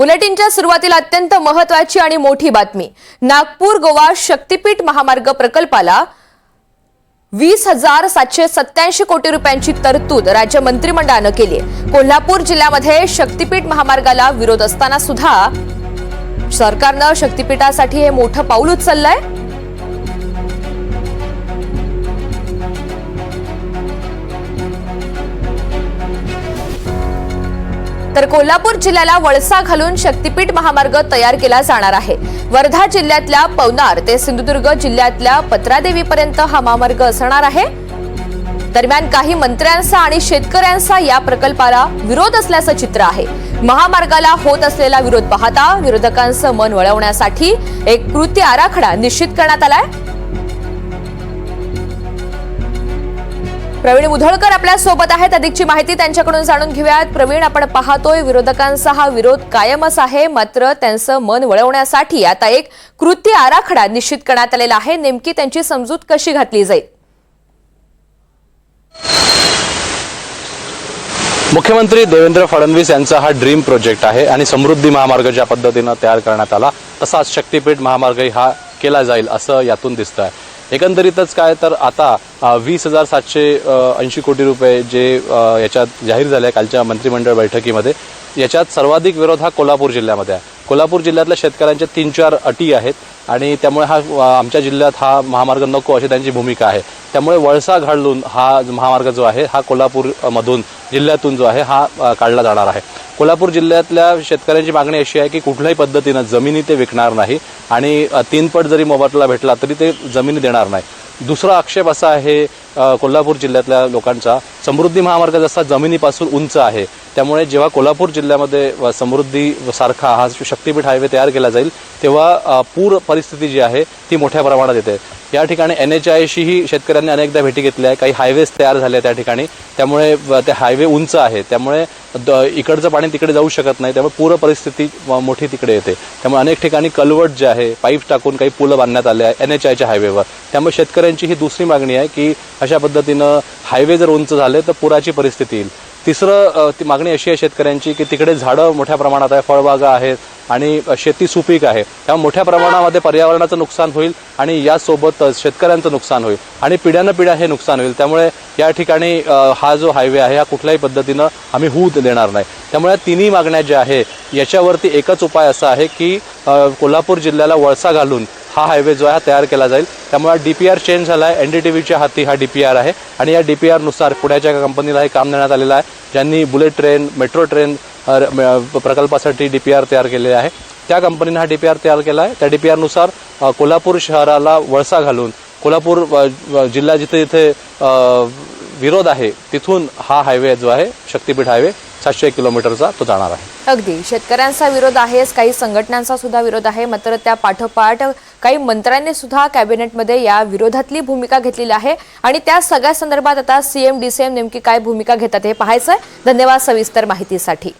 बुलेटिनच्या सुरुवातीला अत्यंत महत्वाची आणि मोठी बातमी. नागपूर गोवा शक्तीपीठ महामार्ग प्रकल्पाला वीस हजार सातशे सत्याऐंशी कोटी रुपयांची तरतूद राज्य मंत्रिमंडळानं केली आहे. कोल्हापूर जिल्ह्यामध्ये शक्तीपीठ महामार्गाला विरोध असताना सुद्धा सरकारनं शक्तीपीठासाठी हे मोठं पाऊल उचललंय. तर कोल्हापूर जिल्ह्याला वळसा घालून शक्तीपीठ महामार्ग तयार केला जाणार आहे. वर्धा जिल्ह्यातल्या पवनार ते सिंधुदुर्ग जिल्ह्यातल्या पत्रादेवीपर्यंत हा महामार्ग असणार आहे. दरम्यान काही मंत्र्यांचा आणि शेतकऱ्यांचा या प्रकल्पाला विरोध असल्याचं चित्र आहे. महामार्गाला होत असलेला विरोध पाहता विरोधकांचं मन वळवण्यासाठी एक कृती आराखडा निश्चित करण्यात आलाय. प्रवीण उधळकर आपल्यासोबत आहेत. अधिकची माहिती त्यांच्याकडून जाणून घेऊयात. प्रवीण आपण पाहतोय विरोधकांचा हा विरोध कायमच आहे. मात्र त्यांचं मन वळवण्यासाठी आता एक कृती आराखडा निश्चित करण्यात आलेला आहे. नेमकी त्यांची समजूत कशी घातली जाईल? मुख्यमंत्री देवेंद्र फडणवीस यांचा हा ड्रीम प्रोजेक्ट आहे आणि समृद्धी महामार्ग ज्या पद्धतीनं तयार करण्यात आला तसाच शक्तीपीठ महामार्गही हा केला जाईल असं यातून दिसतं आहे एकंदरीतच काय तर आता वीस हजार सातशे ऐंशी कोटी रुपये जे याच्यात जाहीर झाले आहे कालच्या मंत्रिमंडळ बैठकीमध्ये याच्यात सर्वाधिक विरोध हा कोल्हापूर जिल्ह्यामध्ये आहे. कोल्हापूर जिल्ह्यातल्या शेतकऱ्यांच्या तीन चार अटी आहेत आणि त्यामुळे हा आमच्या जिल्ह्यात हा महामार्ग नको अशी त्यांची भूमिका आहे. त्यामुळे वळसा घालून हा महामार्ग जो आहे हा कोल्हापूरमधून जिल्ह्यातून जो आहे हा काढला जाणार आहे. कोल्हापूर जिल्ह्यातल्या शेतकऱ्यांची मागणी अशी आहे की कुठल्याही पद्धतीनं जमिनी ते विकणार नाही आणि तीनपट जरी मोबदला भेटला तरी ते जमिनी देणार नाही. दुसरा आक्षेप असा आहे कोल्हापूर जिल्ह्यातल्या लोकांचा. समृद्धी महामार्ग जसा जमिनीपासून उंच आहे त्यामुळे जेव्हा कोल्हापूर जिल्ह्यामध्ये समृद्धी सारखा हा शक्तीपीठ हायवे तयार केला जाईल तेव्हा पूर परिस्थिती जी आहे ती मोठ्या प्रमाणात येते. या ठिकाणी एन एच आयशीही शेतकऱ्यांनी अनेकदा भेटी घेतल्या आहे. काही हायवेज तयार झाले त्या ठिकाणी. त्यामुळे ते हायवे उंच आहे. त्यामुळे इकडचं पाणी तिकडे जाऊ शकत नाही त्यामुळे पूर परिस्थिती मोठी तिकडे येते. त्यामुळे अनेक ठिकाणी कलवट जे आहे पाईप टाकून काही पुलं बांधण्यात आले आहे एन एच आयच्या हायवेवर. त्यामुळे शेतकऱ्यांची ही दुसरी मागणी आहे की अशा पद्धतीनं हायवे जर उंच झाले तर पुराची परिस्थिती येईल. तिसरं ती मागणी अशी आहे शेतकऱ्यांची की तिकडे झाडं मोठ्या प्रमाणात आहे फळबागा आहेत आणि शेती सुपीक आहे. त्यामुळे मोठ्या प्रमाणामध्ये पर्यावरणाचं नुकसान होईल आणि यासोबतच शेतकऱ्यांचं नुकसान होईल आणि पिढ्यानं पिढ्या हे नुकसान होईल. त्यामुळे या ठिकाणी हा जो हायवे आहे हा कुठल्याही पद्धतीनं आम्ही होऊ देणार नाही. त्यामुळे तिन्ही मागण्या ज्या आहे याच्यावरती एकच उपाय असा आहे की कोल्हापूर जिल्ह्याला वळसा घालून हा हायवे जो आहे हा तयार केला जाईल. त्यामुळे डी पी आर चेंज झाला आहे एन डी टी व्हीच्या हाती हा डी पी आर आहे आणि या डी पी आरनुसार पुण्याच्या कंपनीला हे काम देण्यात आलेलं आहे. ज्यांनी बुलेट ट्रेन मेट्रो ट्रेन प्रकल्पासाठी डी पी आर तयार केलेले आहे. त्या कंपनीने हा डी पी आर तयार केला आहे. त्या डी पी आरनुसार कोल्हापूर शहराला वळसा घालून कोल्हापूर जिल्हा जिथे जिथे विरोध आहे तिथून हा हायवे जो आहे शक्तीपीठ हायवे सातशे किलोमीटरचा तो जाणार आहे. अगदी. शेतकऱ्यांचा विरोध आहेच काही संघटनांचा सुद्धा विरोध आहे. मात्र त्या पाठोपाठ काही मंत्र्यांनी सुद्धा कॅबिनेटमध्ये या विरोधातली भूमिका घेतलेली आहे. आणि त्या सगळ्या संदर्भात आता सीएम डीसीएम नेमकी काय भूमिका घेतात हे पाहायचंय. धन्यवाद सविस्तर माहितीसाठी.